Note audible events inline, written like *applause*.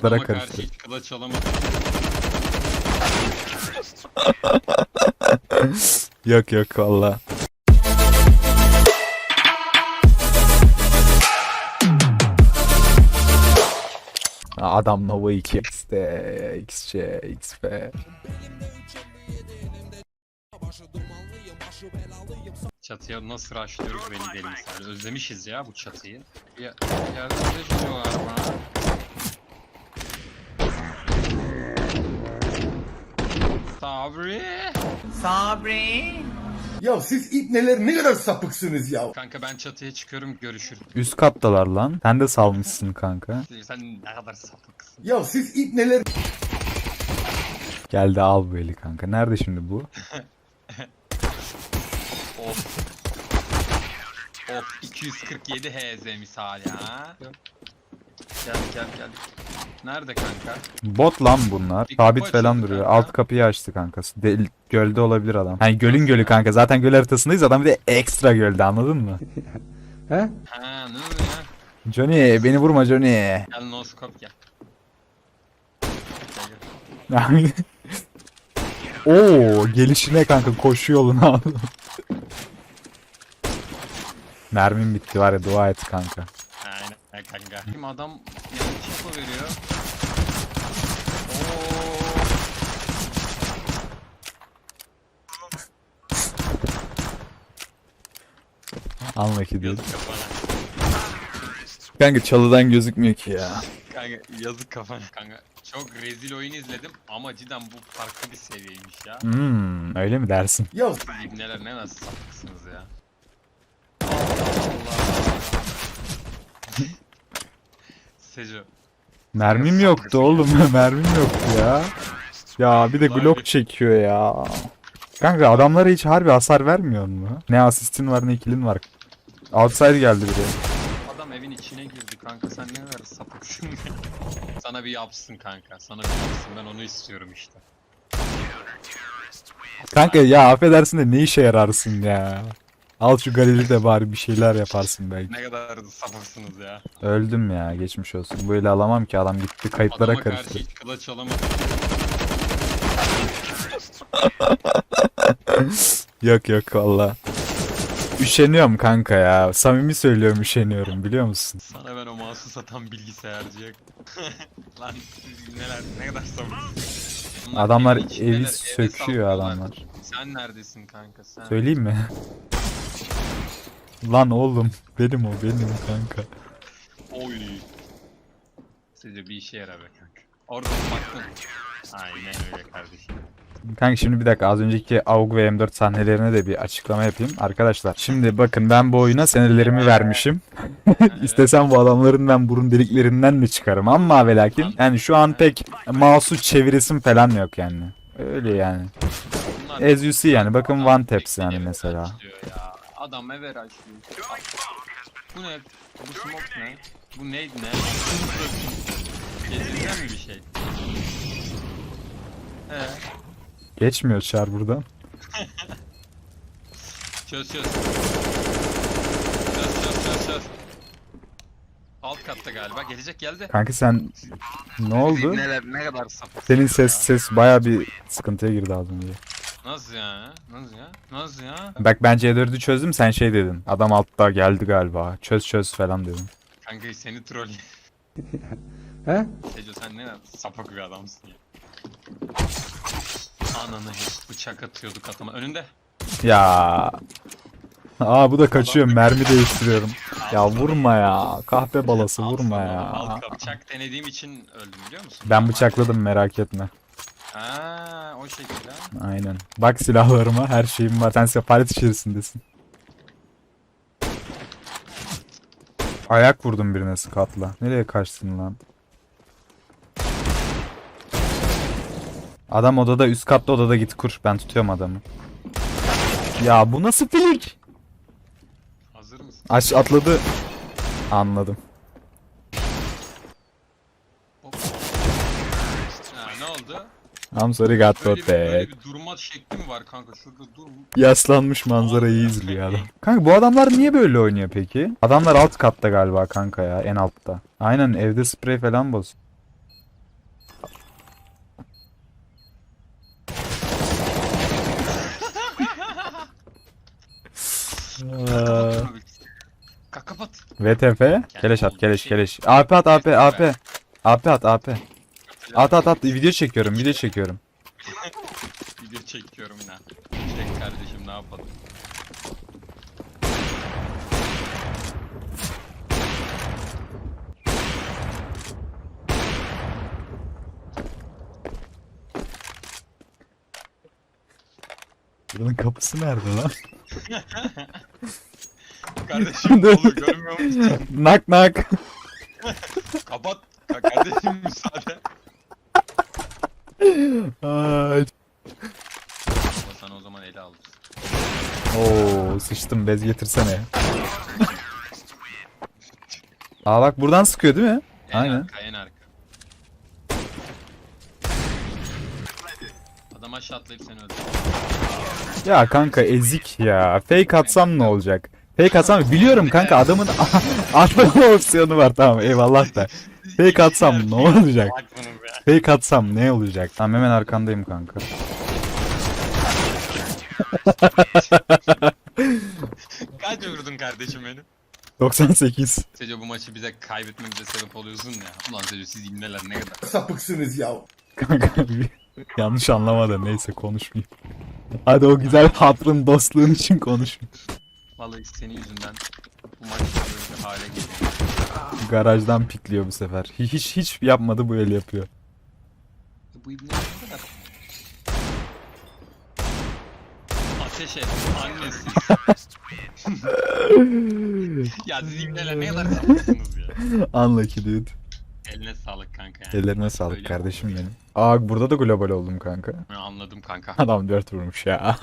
kayıtlara Adama karşı karıştı. hiç kılıç alamadım. Yok yok valla. Adam Nova 2 XT, XC, XP. Çatıya nasıl rushlıyoruz belli değil misal. Özlemişiz ya bu çatıyı. Ya, yardımcı var bana. Sabri. Sabri. Ya siz ipneler ne kadar sapıksınız ya. Kanka ben çatıya çıkıyorum görüşürüz. Üst kattalar lan. Sen de salmışsın kanka. Sen ne kadar sapıksın. Ya siz ipneler Geldi al bu eli kanka. Nerede şimdi bu? *laughs* Of. Of 247 HZ misal ya. Gel gel gel. Nerede kanka? Bot lan bunlar. Bir Sabit kapı falan açıldı duruyor. kanka. Alt kapıyı açtı kankası. Del gölde olabilir adam. Hani gölün gölü kanka. Zaten göl haritasındayız. Adam bir de ekstra gölde anladın mı? *laughs* Ha ne oluyor ya? Johnny beni vurma Johnny. Gel no scope gel. Gel, gel. *laughs* Oo gelişine kanka koşu yolunu aldım. Mermim bitti var ya dua et kanka. Aynen kanka. Kim adam yanlış info veriyor. Oo. Anla ki değil. Yazık kafana. Kanka çalıdan gözükmüyor ki ya. Kanka yazık kafana. Kanka çok rezil oyun izledim ama cidden bu farklı bir seviyeymiş ya. Hmm, öyle mi dersin? ya İbneler ne nasıl sapıksınız ya. Allah Allah. *laughs* Seco. Mermim yoktu oğlum. *laughs* Mermim yoktu ya. Ya bir de Glock çekiyor ya. Kanka adamlara hiç harbi hasar vermiyor mu? Ne asistin var ne killin var. Outside geldi biri. Adam evin içine girdi kanka sen ne kadar sapıksın *laughs* Sana bir yapsın kanka. Sana bir yapsın ben onu istiyorum işte. Kanka ya affedersin de ne işe yararsın ya. Al şu Galil'i de bari bir şeyler yaparsın belki. Ne kadar sapıksınız ya. Öldüm ya geçmiş olsun. Böyle alamam ki adam gitti kayıtlara Adama karşı karıştı. hiç kılıç alamadım. *laughs* Yok yok valla. Üşeniyorum kanka ya. Samimi söylüyorum üşeniyorum biliyor musun? Sana ben o mouse'u satan bilgisayarcıya. *laughs* Lan siz neler ne kadar sapıksınız. Bunlar Adamlar evin içindeler, evi eve söküyor adamlar. Sen neredesin kanka sen? Söyleyeyim mi? Lan oğlum benim o benim kanka. Oy. Sizce bir işe yarar be kanka. Orada baktın. Aynen öyle kardeşim. Kanka şimdi bir dakika az önceki AUG ve M4 sahnelerine de bir açıklama yapayım. Arkadaşlar şimdi bakın ben bu oyuna senelerimi vermişim. *laughs* İstesem bu adamların ben burun deliklerinden de çıkarım ama ve lakin yani şu an pek mouse'u çevirisim falan yok yani. Öyle yani. As you see yani bakın one taps yani mesela. Ya. Adam eve açlıyor. Bu ne? Bu smoke ne? Bu neydi ne? Gezirden mi bir şey? He. Geçmiyor çar buradan. Çöz çöz. Çöz çöz çöz çöz. Alt katta galiba. Gelecek geldi. Kanka sen ne oldu? Neler ne kadar sapık. Senin ses ses baya bir sıkıntıya girdi az önce. Nasıl ya? Nasıl ya? Nasıl ya? Bak ben C4'ü çözdüm sen şey dedin. Adam altta geldi galiba. Çöz çöz falan dedin. Kanka seni troll. He? Seco sen ne sapık bir adamsın ya. Ananı hep bıçak atıyorduk atama. Önünde. Ya. Aa bu da kaçıyor. Mermi değiştiriyorum. Ya vurma ya. Kahpe balası vurma ya. bıçak denediğim için öldüm biliyor musun? Ben bıçakladım merak etme. Aa, o şekilde. Aynen. Bak silahlarıma her şeyim var. Sen sefalet içerisindesin. Ayak vurdum birine skatla. Nereye kaçtın lan? Adam odada üst katta odada git kur. Ben tutuyorum adamı. Ya bu nasıl flik? Hazır mısın? Aç atladı. Anladım. Hop. Ha, ne oldu? I'm sorry got böyle bir, böyle bir durma şekli mi var kanka? Şurada dur. Yaslanmış manzarayı izliyor adam. Kanka bu adamlar niye böyle oynuyor peki? Adamlar alt katta galiba kanka ya en altta. Aynen evde sprey falan bas. Kanka kapat. VTF. Keleş at keleş keleş. AP at AP AP. AP at AP. At at at video çekiyorum video çekiyorum. *laughs* Video çekiyorum yine. Çek kardeşim ne yapalım. Buranın kapısı nerede lan? *laughs* Kardeşim dolu görmüyor musun? *laughs* nak nak. Kapat. Ka- Kardeşim müsaade. Ay. Baba sana o zaman ele alırız. Oo sıçtım bez getirsene. Aa bak buradan sıkıyor değil mi? En Aynen. arka en arka. Adam aşağı atlayıp seni öldürdü. Ya kanka ezik ya. Fake atsam ne olacak? Fake atsam biliyorum kanka adamın *laughs* atma *laughs* opsiyonu var tamam eyvallah da. Fake atsam ne olacak? Fake atsam ne olacak? Tamam hemen arkandayım kanka. *laughs* Kaç vurdun kardeşim benim? 98. Seco bu maçı bize kaybetmemize sebep oluyorsun ya. Ulan Seco siz imleler ne kadar. sapıksınız ya. Kanka *laughs* bir- yanlış anlamadım neyse konuşmayayım. Hadi o güzel hatrın dostluğun için konuşmayayım. Vallahi senin yüzünden bu maç böyle hale geliyor. Garajdan pikliyor bu sefer. Hi- Hiç hiç yapmadı bu el yapıyor. Bu ibne ne kadar? Ateş et, annesiz. ya siz ibneler ne kadar sapıksınız ya. Unlucky dude. Eline sağlık kanka yani. Ellerine sağlık Öyle kardeşim benim. Aa burada da global oldum kanka. Ben anladım kanka. Adam 4 vurmuş ya.